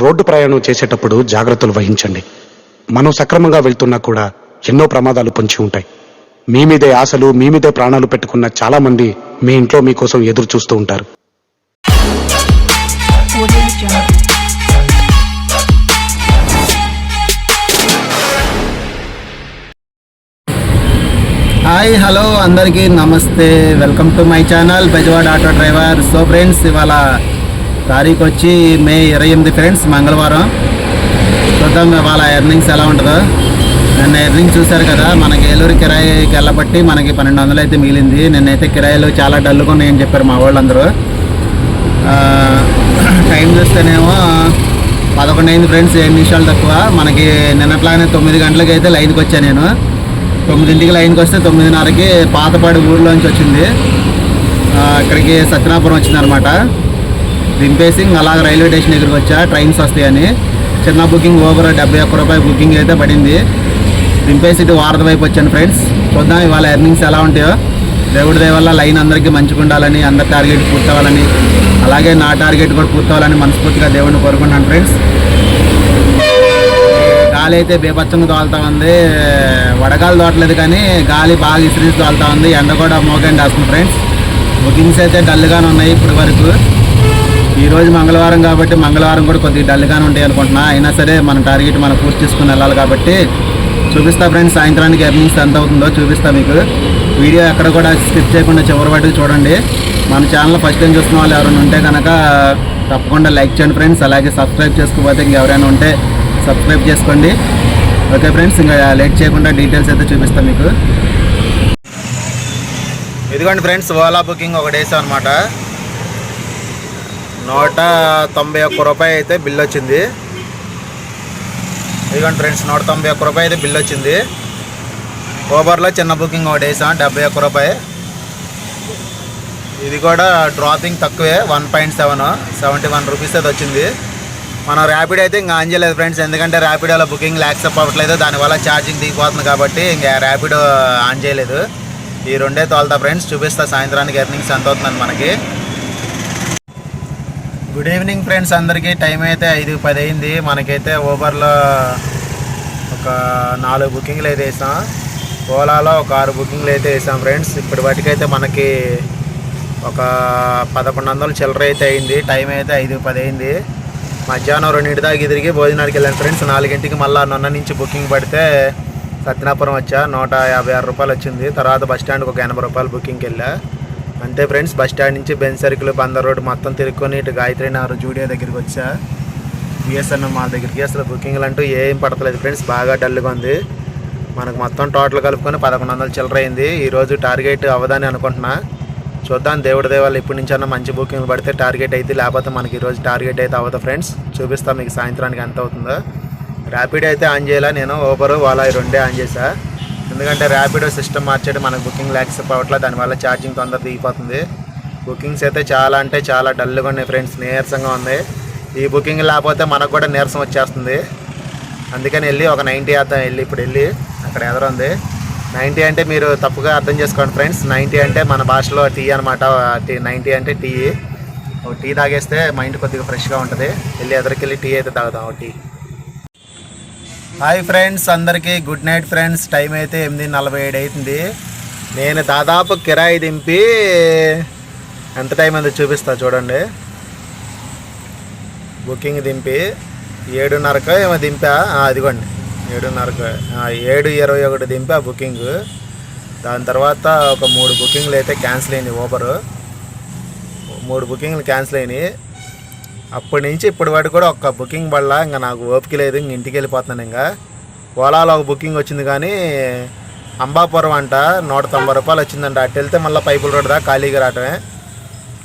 Road ప్రయాణం చేసేటప్పుడు జాగ్రత్తలు వహించండి. మనం సక్రమంగా వెళ్తున్నా కూడా ఎన్నో ప్రమాదాలు పొంచి ఉంటాయి. మీ మీదే ఆశలు మీ మీదే ప్రాణాలు పెట్టుకున్న చాలామంది మీ ఇంట్లో మీకోసం ఎదురు చూస్తూ ఉంటారు. హాయ్ హలో అందరికీ నమస్తే. Welcome to my channel Bezawada auto driver so friends ఇవాళ తారీఖు వచ్చి మే ఇరవై ఎనిమిది ఫ్రెండ్స్ మంగళవారం. చూద్దాం వాళ్ళ ఎర్నింగ్స్ ఎలా ఉంటుందో. నిన్న ఎర్నింగ్ చూశారు కదా మనకి ఏలూరు కిరాయికి వెళ్ళబట్టి మనకి పన్నెండు వందలు అయితే మిగిలింది. నిన్నైతే కిరాయిలు చాలా డల్గా ఉన్నాయని చెప్పారు మా వాళ్ళందరూ. టైం చూస్తేనేమో పదకొండు అయింది ఫ్రెండ్స్ ఏడు నిమిషాలు తక్కువ. మనకి నిన్నట్లాగానే తొమ్మిది గంటలకి అయితే లైన్కి వచ్చాను నేను. తొమ్మిదింటికి లైన్కి వస్తే తొమ్మిదిన్నరకి పాతపాడు ఊర్లోంచి వచ్చింది. ఇక్కడికి సత్యనాపురం వచ్చిందనమాట దింపేసి అలాగ రైల్వే స్టేషన్ దగ్గరికి వచ్చా ట్రైన్స్ వస్తాయని. చిన్న బుకింగ్ ఓవర్ డెబ్బై ఒక్క రూపాయి బుకింగ్ అయితే పడింది. దింపేసి ఇటు వారద వైపు వచ్చాను ఫ్రెండ్స్. చూద్దాం ఇవాళ ఎర్నింగ్స్ ఎలా ఉంటాయో. దేవుడి దయ వల్ల లైన్ అందరికీ మంచిగా ఉండాలని అందరి టార్గెట్ పూర్తవ్వాలని అలాగే నా టార్గెట్ కూడా పూర్తవ్వాలని మనస్ఫూర్తిగా దేవుడిని కోరుకుంటాను ఫ్రెండ్స్. గాలి అయితే బీభత్సంగా తోలుతా ఉంది. వడగాలి తోటలేదు కానీ గాలి బాగా ఇసిరిసి తోలుతా ఉంది. ఎండ కూడా మోగండి వస్తుంది ఫ్రెండ్స్. బుకింగ్స్ అయితే డల్గానే ఉన్నాయి ఇప్పటి వరకు. ఈరోజు మంగళవారం కాబట్టి మంగళవారం కూడా కొద్దిగా డల్గానే ఉంటాయి అనుకుంటున్నా. అయినా సరే మన టార్గెట్ మనం పూర్తి చేసుకుని వెళ్ళాలి కాబట్టి చూపిస్తా ఫ్రెండ్స్. సాయంత్రానికి ఎర్నింగ్స్ ఎంత అవుతుందో చూపిస్తా మీకు. వీడియో ఎక్కడ కూడా స్కిప్ చేయకుండా చివరి వరకు చూడండి. మన ఛానల్ ఫస్ట్ టైం చూస్తున్న వాళ్ళు ఎవరైనా ఉంటే కనుక తప్పకుండా లైక్ చేయండి ఫ్రెండ్స్. అలాగే సబ్స్క్రైబ్ చేసుకోకపోతే ఇంకెవరైనా ఉంటే సబ్స్క్రైబ్ చేసుకోండి. ఓకే ఫ్రెండ్స్ ఇంకా లేట్ చేయకుండా డీటెయిల్స్ అయితే చూపిస్తాను మీకు. ఇదిగోండి ఫ్రెండ్స్ ఓలా బుకింగ్ ఒకటి వేసాం అనమాట నూట తొంభై ఒక్క రూపాయి అయితే బిల్ వచ్చింది. ఇదిగోండి ఫ్రెండ్స్ నూట తొంభై ఒక్క రూపాయి అయితే బిల్ వచ్చింది. ఓబర్లో చిన్న బుకింగ్ ఒకటి వేసాం డెబ్బై ఒక్క రూపాయి. ఇది కూడా డ్రాపింగ్ తక్కువే one point seven seventy one rupees అయితే వచ్చింది. మనం ర్యాపిడ్ అయితే ఇంకా ఆన్ చేయలేదు ఫ్రెండ్స్ ఎందుకంటే ర్యాపిడోలో బుకింగ్ యాక్సెప్ట్ అవ్వట్లేదు దానివల్ల ఛార్జింగ్ దిగిపోతుంది కాబట్టి ఇంకా ర్యాపిడ్ ఆన్ చేయలేదు. ఈ రెండే తోలుతా ఫ్రెండ్స్ చూపిస్తా సాయంత్రానికి ఎర్నింగ్స్ ఎంత అవుతుందని మనకి. గుడ్ ఈవినింగ్ ఫ్రెండ్స్ అందరికీ టైం అయితే ఐదు పది అయింది. మనకైతే ఊబర్లో ఒక నాలుగు బుకింగ్లు అయితే వేసాం. ఓలాలో ఒక ఆరు బుకింగ్లు అయితే వేసాం ఫ్రెండ్స్ ఇప్పటి వాటికైతే మనకి ఒక పదకొండు వందలు చిల్లర అయితే అయింది. టైం అయితే ఐదు పది అయింది. మధ్యాహ్నం రెండింటి దాకా తిరిగి భోజనానికి వెళ్ళాను ఫ్రెండ్స్ నాలుగింటికి మళ్ళీ నొన్న నుంచి బుకింగ్ పడితే సత్యనాపురం వచ్చా. నూట యాభై ఆరు రూపాయలు వచ్చింది. తర్వాత బస్ స్టాండ్కి ఒక ఎనభై రూపాయలు బుకింగ్కి వెళ్ళా. అంతే ఫ్రెండ్స్ బస్ స్టాండ్ నుంచి బెన్ సర్కిల్ బందర్ రోడ్ మొత్తం తిరుక్కొని ఇటు గాయత్రి నారు జూడియో దగ్గరికి వచ్చా. బిఎస్ఎన్ మా దగ్గరికి అసలు బుకింగ్లు అంటూ ఏం పడతలేదు ఫ్రెండ్స్ బాగా డల్గా ఉంది. మనకు మొత్తం టోటల్ కలుపుకొని పదకొండు వందలు చిల్లర అయింది. ఈరోజు టార్గెట్ అవ్వదని అనుకుంటున్నా. చూద్దాం దేవుడి దేవాళ్ళు ఇప్పటి నుంచి అన్న మంచి బుకింగ్ పడితే టార్గెట్ అయితే లేకపోతే మనకి ఈరోజు టార్గెట్ అయితే అవ్వదు ఫ్రెండ్స్. చూపిస్తాం మీకు సాయంత్రానికి ఎంత అవుతుందో. ర్యాపిడ్ అయితే ఆన్ చేయాలా? నేను ఓబరు వాళ్ళ రెండే ఆన్ చేసా. ఎందుకంటే ర్యాపిడో సిస్టమ్ మార్చేది మనకు బుకింగ్ యాక్సెప్ట్ అవ్వట్లేదు దానివల్ల ఛార్జింగ్ తొందర దిగిపోతుంది. బుకింగ్స్ అయితే చాలా అంటే చాలా డల్గా ఉన్నాయి ఫ్రెండ్స్ నీరసంగా ఉంది. ఈ బుకింగ్ లేకపోతే మనకు కూడా నీరసం వచ్చేస్తుంది. అందుకని వెళ్ళి ఒక నైంటీ వేద్దాం వెళ్ళి ఇప్పుడు వెళ్ళి అక్కడ ఎదురుంది. నైంటీ అంటే మీరు తప్పుగా అర్థం చేసుకోండి ఫ్రెండ్స్ నైంటీ అంటే మన భాషలో టీ అనమాట టీ నైంటీ అంటే టీ. ఒక టీ తాగేస్తే మైండ్ కొద్దిగా ఫ్రెష్గా ఉంటుంది. వెళ్ళి ఎదురుకెళ్ళి టీ అయితే తాగుదాం ఒక టీ. హాయ్ ఫ్రెండ్స్ అందరికీ గుడ్ నైట్ ఫ్రెండ్స్. టైం అయితే ఎనిమిది నలభై ఏడు అవుతుంది నేను దాదాపు కిరాయి దింపి ఎంత టైం అందో చూపిస్తా చూడండి. బుకింగ్ దింపి ఏడున్నరకు ఏమో దింపా? అదిగోండి ఏడున్నరకు ఏడు ఇరవై ఒకటి దింపా బుకింగ్. దాని తర్వాత ఒక మూడు బుకింగ్లు అయితే క్యాన్సిల్ అయినాయి ఓబరు మూడు బుకింగ్లు క్యాన్సిల్ అయినాయి. అప్పటి నుంచి ఇప్పటి వరకు కూడా ఒక్క బుకింగ్ వల్ల ఇంకా నాకు ఓపిక లేదు ఇంక ఇంటికి వెళ్ళిపోతున్నాను ఇంకా. ఓలాలో ఒక బుకింగ్ వచ్చింది కానీ అంబాపురం అంట నూట తొంభై రూపాయలు వచ్చిందంట. అటు వెళ్తే మళ్ళీ పైపుల రోడ్ దా ఖాళీగా రావటమే.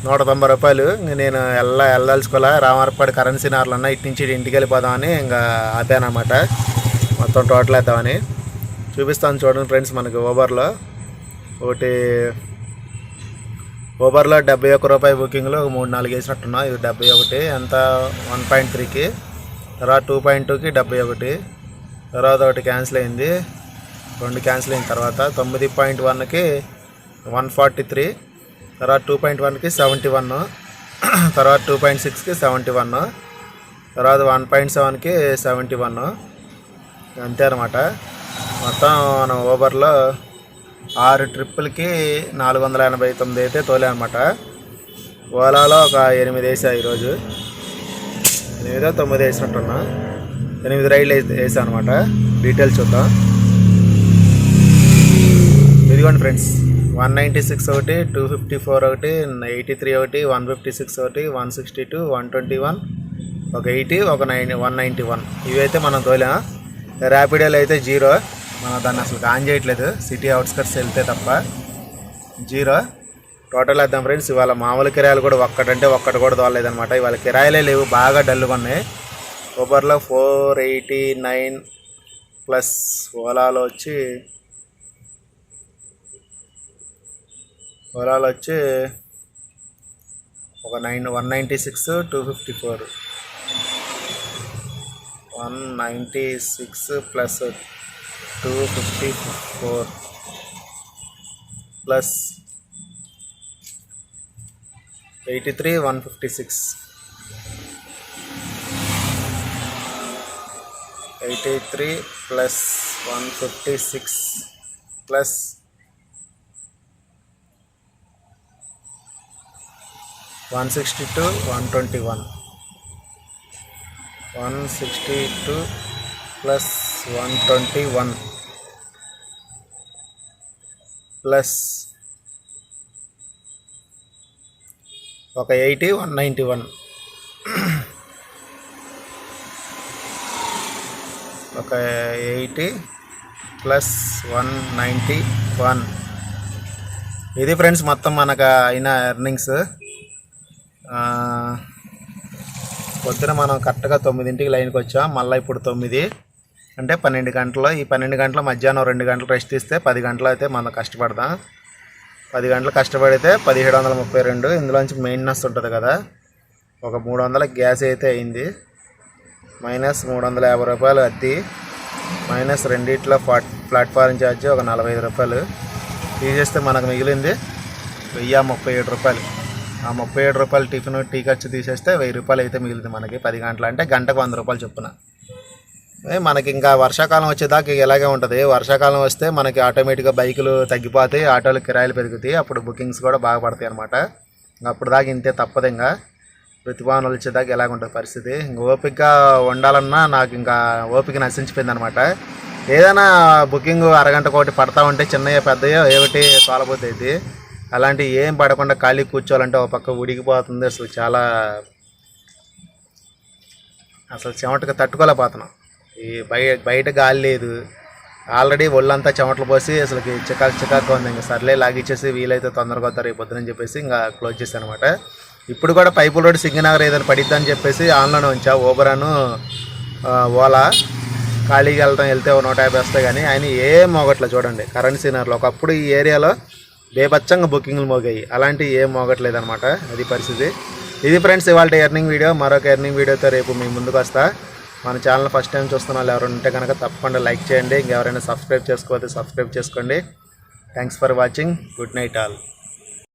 నూట తొంభై రూపాయలు. నేను వెళ్ళ వెళ్ళదలుచుకోలే. రామారపాడు కరెన్సీ నార్లు అన్న ఇటు నుంచి ఇటు ఇంటికి వెళ్ళిపోదామని ఇంకా ఆపాను అనమాట మొత్తం టోటల్ వేద్దామని. చూపిస్తాను చూడండి ఫ్రెండ్స్ మనకి ఓబర్లో ఒకటి ఊబర్లో డెబ్బై ఒక్క రూపాయి బుకింగ్లో ఒక మూడు నాలుగు వేసినట్టున్నా ఇది డెబ్బై ఒకటి ఎంత వన్ పాయింట్ త్రీకి. తర్వాత టూ పాయింట్ టూకి డెబ్బై ఒకటి. తర్వాత ఒకటి క్యాన్సిల్ అయింది. రెండు క్యాన్సిల్ అయిన తర్వాత తొమ్మిది పాయింట్ వన్కి వన్ ఫార్టీ త్రీ. తర్వాత టూ పాయింట్ వన్కి సెవెంటీ వన్. తర్వాత టూ పాయింట్ సిక్స్కి సెవెంటీ వన్. తర్వాత వన్ పాయింట్ సెవెన్కి సెవెంటీ వన్. అంతే అనమాట మొత్తం మనం ఊబర్లో ఆరు ట్రిప్పులకి నాలుగు వందల ఎనభై తొమ్మిది అయితే తోలే అనమాట ఓలాలో ఒక ఎనిమిది వేసా ఈరోజు. ఎనిమిదో తొమ్మిది వేసినట్టున్నా. ఎనిమిది రైళ్ళు వేసా అనమాట డీటెయిల్స్ చూద్దాం. ఇదిగోండి ఫ్రెండ్స్ వన్ నైంటీ సిక్స్ ఒకటి టూ ఫిఫ్టీ ఫోర్ ఒకటి ఎయిటీ త్రీ ఒకటి వన్ ఫిఫ్టీ సిక్స్ ఒకటి one sixty two one twenty one ఒక ఎయిటీ ఒక నైన్ వన్ నైంటీ వన్. ఇవైతే మనం తోలాం ర్యాపిడోలు అయితే జీరో. మనం దాన్ని అసలు ఆన్ చేయట్లేదు. సిటీ అవుట్స్కట్స్ వెళ్తే తప్ప. జీరో. టోటల్ వేద్దాం ఫ్రెండ్స్ ఇవాళ మామూలు కిరాయలు కూడా ఒక్కటంటే ఒక్కటి కూడా దోలేదనమాట ఇవాళ కిరాయలే లేవు. బాగా డల్గా ఉన్నాయి. ఊబర్లో ఫోర్ ఎయిటీ నైన్ ప్లస్ ఓలాలో వచ్చి ఓలాలో వచ్చి ఒక nine one ninety six two fifty four one ninety six plus two fifty four plus eighty three one fifty six eighty three plus one fifty six plus one sixty two one twenty one one sixty two plus one twenty one plus ఒక eighty one ninety one. ఒక eighty plus one ninety one. ఇది friends మొత్తం మనకు అయిన earnings. పొద్దున మనం కరెక్ట్గా తొమ్మిదింటికి లైన్కి వచ్చాం. మళ్ళీ ఇప్పుడు తొమ్మిది. అంటే పన్నెండు గంటలు ఈ పన్నెండు గంటల మధ్యాహ్నం రెండు గంటలు రెస్ట్ ఇస్తే పది గంటలు అయితే మనం కష్టపడదాం పది గంటలు కష్టపడితే పదిహేడు వందల ముప్పై రెండు ఇందులోంచి మెయింటెనెన్స్ ఉంటుంది కదా. ఒక మూడు వందల గ్యాస్ అయితే అయింది. మైనస్ మూడు వందల యాభై రూపాయలు అద్దె మైనస్ రెండిట్లో ప్లాట్ ప్లాట్ఫారం ఛార్జ్ ఒక నలభై ఐదు రూపాయలు. తీసేస్తే మనకు మిగిలింది వెయ్యి ముప్పై ఏడు రూపాయలు. ఆ ముప్పై ఏడు రూపాయలు టిఫిన్ టీ ఖర్చు తీసేస్తే వెయ్యి రూపాయలు అయితే మిగిలింది మనకి పది గంటలు. అంటే గంటకు వంద రూపాయలు చొప్పున. మనకి ఇంకా వర్షాకాలం వచ్చేదాకా ఇలాగే ఉంటుంది. వర్షాకాలం వస్తే మనకి ఆటోమేటిక్గా బైకులు తగ్గిపోతాయి ఆటోలు కిరాయిలు పెరుగుతాయి. అప్పుడు బుకింగ్స్ కూడా బాగా పడతాయి అనమాట అప్పుడు దాకా ఇంతే తప్పదు ఇంకా. ప్రతిభావనలు వచ్చేదాకా ఎలాగ ఉంటుంది పరిస్థితి. ఇంకా ఓపికగా ఉండాలన్నా నాకు ఇంకా ఓపిక నశించిపోయింది అనమాట ఏదైనా బుకింగ్ అరగంట కోటి పడతా ఉంటే చిన్నయ్య పెద్దయ్యో ఏమిటి తోలబోతుంది అలాంటి ఏం పడకుండా ఖాళీ కూర్చోవాలంటే ఒక పక్క ఉడికిపోతుంది. అసలు చాలా అసలు చెమటకు తట్టుకోలేకపోతున్నాం. ఈ బయ బయట గాలి లేదు. ఆల్రెడీ ఒళ్ళంతా చెమటలు పోసి అసలు చికాకు చికాకు ఉంది. ఇంకా సర్లే లాగిచ్చేసి వీలైతే తొందరగా వస్తారు ఈ పొద్దునని చెప్పేసి ఇంకా క్లోజ్ చేశాను అనమాట ఇప్పుడు కూడా పైపుల రోడ్ సింగనగర్ ఏదైనా పడిద్దని చెప్పేసి ఆన్లోనే ఉంచా. ఊబర్ అను ఓలా ఖాళీగా వెళ్తాం వెళ్తే నూట యాభై వస్తాయి కానీ ఆయన ఏం మోగట్లే చూడండి. కరెంట్ సీనర్లో ఒకప్పుడు ఈ ఏరియాలో బేబచ్చంగా బుకింగ్లు మోగాయి. అలాంటివి ఏం మోగట్లేదు అనమాట అది పరిస్థితి. ఇది ఫ్రెండ్స్ ఇవాళ ఎర్నింగ్ వీడియో మరొక ఎర్నింగ్ వీడియోతో రేపు మీ ముందుకు వస్తా. మన ఛానల్ ఫస్ట్ టైం చూస్తున్న వాళ్ళు ఎవరు ఉంటే కనుక తప్పకుండా లైక్ చేయండి. ఇంకెవరైనా సబ్స్క్రైబ్ చేసుకోకపోతే సబ్స్క్రైబ్ చేసుకోండి. Thanks for watching good night all